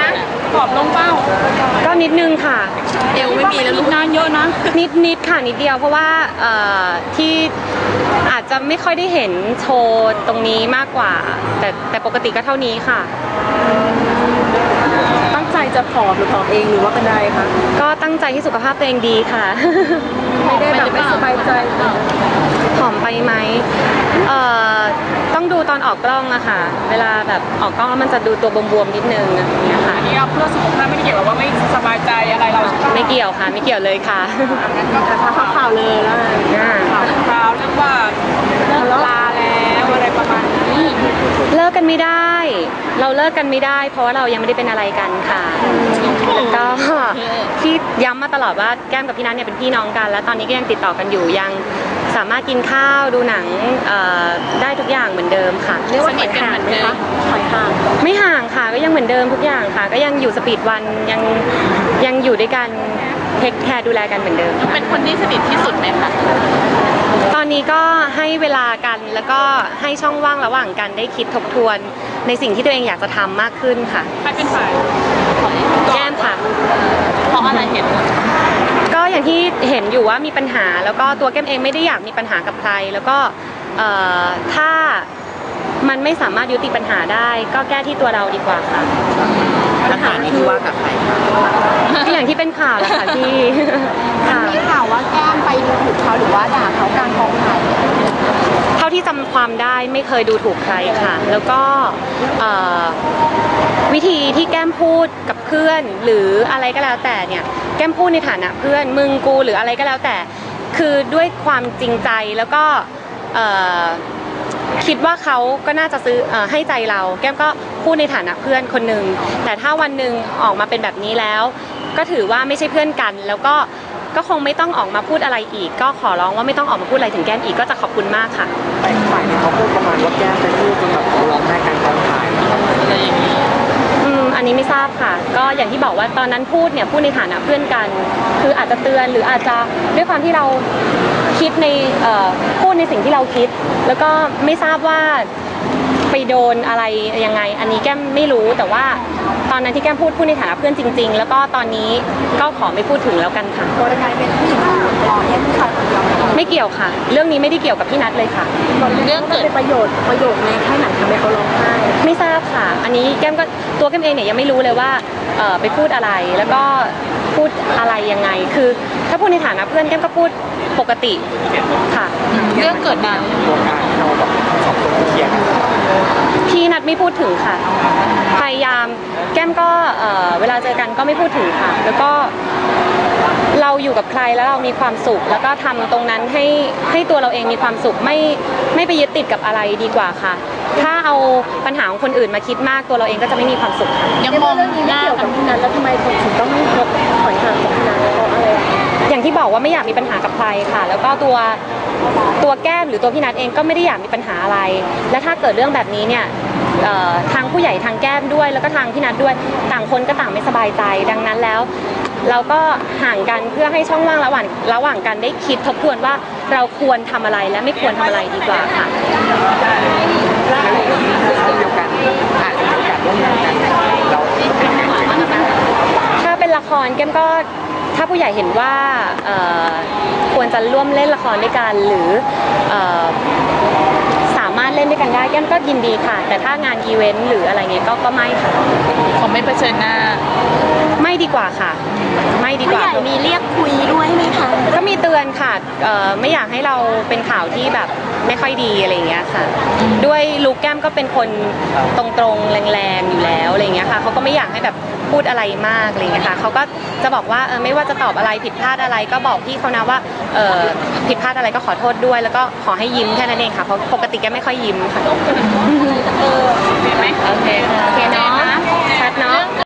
นะผอมลงเป้าก็นิดนึงค่ะ เอวไม่มีแล้วลูกหน้าเยอะนะ นิดนิดค่ะนิดเดียวเพราะว่าเอ่อที่อาจจะไม่ค่อยได้เห็นโชว์ตรงนี้มากกว่า แต่แต่ปกติก็เท่านี้ค่ะ ตั้งใจจะผอมหรือผอมเองหรือว่าเป็นไรคะก็ตั้งใจที่สุขภาพตัวเองดีค่ะ ไม่ได้แบบไม่สบายใจผอมไปไหมเอ่อ ต้องดูตอนออกกล้องอะค่ะ เวลาแบบออกกล้องแล้วมันจะดูตัวบวมๆนิดนึงอะไรอย่างเงี้ยค่ะ อันนี้เราเพื่อสุขภาพไม่ได้เกี่ยวกับว่าไม่สบายใจอะไรเราใช่ปะไม่เกี่ยวค่ะ ไม่เกี่ยวเลยค่ะ งั้นก็แต่ถ้าเขาข่าวเลยแล้วไงอ่าข่าวคราวเรื่องว่าเลิกลาแล้วอะไรประมาณนี้ เลิกกันไม่ได้ เราเลิกกันไม่ได้ เพราะว่าเรายังไม่ได้เป็นอะไรกันค่ะแล้วก็ที่ย้ำมาตลอดว่าแก้มกับพี่นัทเนี่ยเป็นพี่น้องกัน และตอนนี้ก็ยังติดต่อกันอยู่ยังสามารถกินข้าวดูหนังเอ่อได้ทุกอย่างเหมือนเดิมค่ะเรียกว่าถอยห่างไหมคะถอยห่างไม่ห่างค่ะก็ยังเหมือนเดิมทุกอย่างค่ะ ก็ยังอยู่สปีดวันยังยังอยู่ด้วยกันเทคแคร์ดูแลกันเหมือนเดิมค่ะเป็นคนที่สนิทที่สุดไหมคะตอ นนี้ก็ให้เวลากันแล้วก็ให้ช่องว่างระหว่างกันได้คิดทบทวน ในสิ่งที่ตัวเองอยากจะทำมากขึ้นค่ะ ใครเป็นฝ่ายแก้มค่ะ เพราะอะไรเห็นก็อย่างที่เห็นอยู่ว่ามีปัญหา แล้วก็ตัวแก้มเองไม่ได้อยากมีปัญหากับใคร แล้วก็เอ่อถ้ามันไม่สามารถยุติปัญหาได้ ก็แก้ที่ตัวเราดีกว่าค่ะปัญหานี้คือว่ากับใครคะก็อย่างที่เป็นข่าวแหละค่ะที่ ค่ะ ดูถูกเขาหรือว่าด่าเขากลางกองถ่ายเท่าที่จำความได้ไม่เคยดูถูกใครค่ะ แล้วก็เอ่อวิธีที่แก้มพูดกับเพื่อนหรืออะไรก็แล้วแต่เนี่ยแก้มพูดในฐานะเพื่อนมึงกูหรืออะไรก็แล้วแต่ คือด้วยความจริงใจแล้วก็เอ่อคิดว่าเขาก็น่าจะซื้อเออให้ใจเรา แก้มก็พูดในฐานะเพื่อนคนหนึ่งแต่ถ้าวันหนึ่งออกมาเป็นแบบนี้แล้ว ก็ถือว่าไม่ใช่เพื่อนกัน แล้วก็ ก็คงไม่ต้องออกมาพูดอะไรอีก ก็ขอร้องว่าไม่ต้องออกมาพูดอะไรถึงแก้มอีกก็จะขอบคุณมากค่ะแต่อีกฝ่ายหนึงเขาพูดประมาณว่าแก้มไปพูดจนแบบเขาร้องไห้กลางกองถ่ายนะครับอะไรอย่างนี้อืมอันนี้ไม่ทราบค่ะ ก็อย่างที่บอกว่าตอนนั้นพูดเนี่ยพูดในฐานะเพื่อนกัน คืออาจจะเตือนหรืออาจจะด้วยความที่เราคิดในเอ่อพูดในสิ่งที่เราคิด แล้วก็ไม่ทราบว่า ไปโดนอะไรยังไง อันนี้แก้มไม่รู้แต่ว่าตอนนั้นที่แก้มพูดพูดในฐานะเพื่อนจริง ๆ แล้วก็ตอนนี้ก็ขอไม่พูดถึงแล้วกันค่ะตัวกลายเป็นผู้หญิงอ๋อเนี่ยผู้ชายคนเดียวไม่เกี่ยวค่ะ เรื่องนี้ไม่ได้เกี่ยวกับพี่นัทเลยค่ะเรื่องเกิดเป็นประโยชน์ประโยชน์ในแค่ไหนทำให้เขาร้องไห้ไม่ทราบค่ะ อันนี้แก้มก็ตัวแก้มเองเนี่ยยังไม่รู้เลยว่าเอ่อไปพูดอะไรแล้วก็พูดอะไรยังไง คือ ถ้าพูดในฐานะเพื่อนแก้มก็พูดปกติค่ะ เรื่องเกิดนานตัวการที่ เราแบบสองคนเคลียร์กันพี่นัดไม่พูดถึงค่ะ พยายามแก้มก็เอ่อเวลาเจอกันก็ไม่พูดถึงค่ะ แล้วก็เราอยู่กับใครแล้วเรามีความสุข แล้วก็ทำตรงนั้นให้ให้ตัวเราเองมีความสุขไม่ไม่ไปยึดติดกับอะไรดีกว่าค่ะ ถ้าเอาปัญหาของคนอื่นมาคิดมากตัวเราเองก็จะไม่มีความสุขค่ะ ยังมองเรื่องนี้หไม่น้าเกี่ยวกักันบพี่นัทแล้วทำไมถึงต้องถอยห่างจากพี่นัทเพราะอะไรอ ย่างที่บอกว่าไม่อยากมีปัญหากับใครค่ะ แล้วก็ตัวตัวแก้มหรือตัวพี่นัทเองก็ไม่ได้อยากมีปัญหาอะไร และถ้าเกิดเรื่องแบบนี้เนี่ยเอ่อทางผู้ใหญ่ทางแก้มด้วย แล้วก็ทางพี่นัทด้วยต่างคนก็ต่างไม่สบายใจ ดังนั้นแล้ว เราก็ห่างกันเพื่อให้ช่องว่างระหว่างระหว่างกันได้คิดทบทวนว่าเราควรทำอะไรและไม่ควรทำอะไรดีกว่าค่ะเช่นเดียวกันอาจจะมีโอกาสร่วมงานกันเราเป็นยังไงบ้างถ้าเป็นละครแก้มก็ ถ้าผู้ใหญ่เห็นว่าเอ่อควรจะร่วมเล่นละครด้วยกันหรือเอ่อสามารถเล่นด้วยกันได้แก้มก็ยินดีค่ะ แต่ถ้างานอีเวนต์หรืออะไรเงี้ยก็ก็ไม่ค่ะเขาไม่เผชิญหน้า ไม่ดีกว่าค่ะ ไม่ดีกผู้ว่าใหญ่มีเรียกคุยด้วยไหมคะก็มีเตือนค่ะเอ่อไม่อยากให้เราเป็นข่าวที่แบบไม่ค่อยดีอะไรอย่างเงี้ยค่ะ ด้วยลูกแก้มก็เป็นคนตรงๆแรงๆ อยู่แล้วอะไรอย่างเงี้ยค่ะเขาก็ไม่อยากให้แบบพูดอะไรมากอะไรอย่างเงี้ยค่ะเขาก็จะบอกว่าเออไม่ว่าจะตอบอะไรผิดพลาดอะไร ก็บอกพี่เขานะว่าเออผิดพลาดอะไรก็ขอโทษด้วย แล้วก็ขอให้ยิ้มแค่นั้นเองค่ะเพราะปกติแกไม่ค่อยยิ้มค่ะเห็นไหมโอเคโอเคเนาะ